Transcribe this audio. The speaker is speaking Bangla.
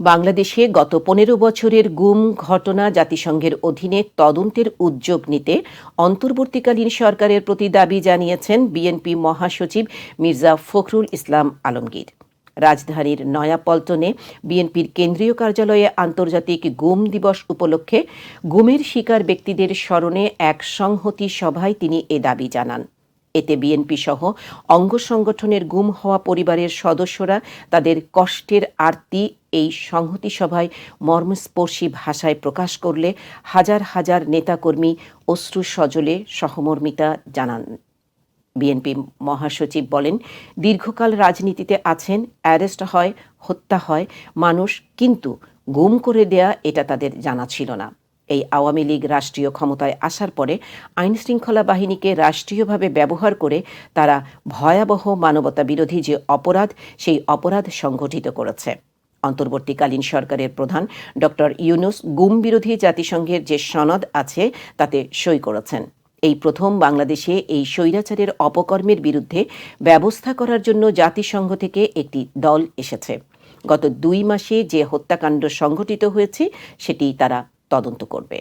বাংলাদেশে গত পনেরো বছরের গুম ঘটনা জাতিসংঘের অধীনে তদন্তের উদ্যোগ নিতে অন্তর্বর্তীকালীন সরকারের প্রতি দাবি জানিয়েছেন বিএনপি মহাসচিব মির্জা ফখরুল ইসলাম আলমগীর। রাজধানীর নয়াপল্টনে বিএনপির কেন্দ্রীয় কার্যালয়ে আন্তর্জাতিক গুম দিবস উপলক্ষে গুমের শিকার ব্যক্তিদের স্মরণে এক সংহতি সভায় তিনি এ দাবি জানান। এতে বিএনপি সহ অঙ্গ সংগঠনের গুম হওয়া পরিবারের সদস্যরা তাদের কষ্টের আরতি এই সংহতি সভায় মর্মস্পর্শী ভাষায় প্রকাশ করলে হাজার হাজার নেতাকর্মী অশ্রু সজলে সহমর্মিতা জানান। বিএনপি মহাসচিব বলেন, দীর্ঘকাল রাজনীতিতে আছেন, অ্যারেস্ট হয়, হত্যা হয় মানুষ, কিন্তু গুম করে দেয়া এটা তাদের জানা ছিল না। এই আওয়ামী লীগ রাষ্ট্রীয় ক্ষমতায় আসার পরে আইন শৃঙ্খলা বাহিনীকে রাষ্ট্রীয়ভাবে ব্যবহার করে তারা ভয়াবহ মানবতা বিরোধী যে অপরাধ, সেই অপরাধ সংগঠিত করেছে। অন্তর্বর্তীকালীন সরকারের প্রধান ডক্টর ইউনুস গুম বিরোধী জাতিসংঘের যে সনদ আছে, তাতে সই করেছেন। এই প্রথম বাংলাদেশে এই স্বৈরাচারের অপকর্মের বিরুদ্ধে ব্যবস্থা করার জন্য জাতিসংঘ থেকে একটি দল এসেছে। গত দুই মাসে যে হত্যাকাণ্ড সংঘটিত হয়েছে, সেটি তারা তদন্ত করবে।